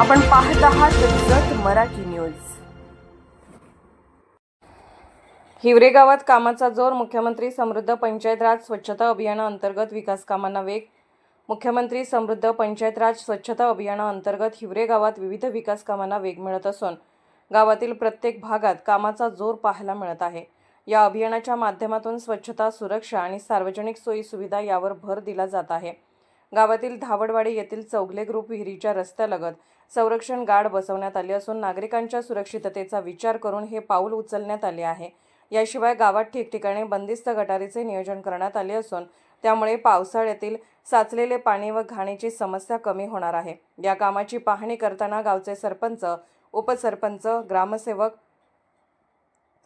आपण पाहत आहात जत मराठी न्यूज. हिवरे गावात कामाचा जोर मुख्यमंत्री समृद्ध पंचायत राज स्वच्छता अभियानाअंतर्गत विकास कामांना वेग. मुख्यमंत्री समृद्ध पंचायत राज स्वच्छता अभियानाअंतर्गत हिवरे गावात विविध विकास कामांना वेग मिळत असून गावातील प्रत्येक भागात कामाचा जोर पाहायला मिळत आहे. या अभियानाच्या माध्यमातून स्वच्छता सुरक्षा आणि सार्वजनिक सोयी सुविधा यावर भर दिला जात आहे. गावातील धावडवाडी येथील चौगले ग्रुप विहिरीच्या रस्त्यालगत संरक्षण गार्ड बसवण्यात आले असून नागरिकांच्या सुरक्षिततेचा विचार करून हे पाऊल उचलण्यात आले आहे. याशिवाय गावात ठिकठिकाणी बंदिस्त गटारीचे नियोजन करण्यात आले असून त्यामुळे पावसाळ्यातील साचलेले पाणी व घाणीची समस्या कमी होणार आहे. या कामाची पाहणी करताना गावचे सरपंच उपसरपंच ग्रामसेवक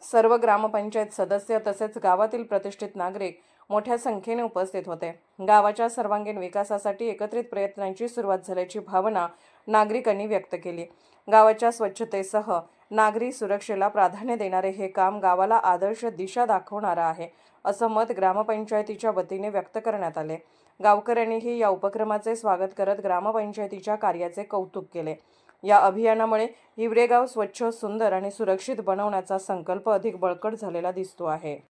सर्व ग्रामपंचायत सदस्य तसेच गावातील प्रतिष्ठित नागरिक मोठ्या संख्येने उपस्थित होते. गावाच्या सर्वांगीण विकासासाठी एकत्रित प्रयत्नांची सुरुवात झाल्याची भावना नागरिकांनी व्यक्त केली. गावाच्या स्वच्छतेसह नागरी सुरक्षेला प्राधान्य देणारे हे काम गावाला आदर्श दिशा दाखवणारं आहे असं मत ग्रामपंचायतीच्या वतीने व्यक्त करण्यात आले. गावकऱ्यांनीही या उपक्रमाचे स्वागत करत ग्रामपंचायतीच्या कार्याचे कौतुक केले. या अभियानामुळे हिवरेगाव स्वच्छ सुंदर आणि सुरक्षित बनवण्याचा संकल्प अधिक बळकट झालेला दिसतो आहे.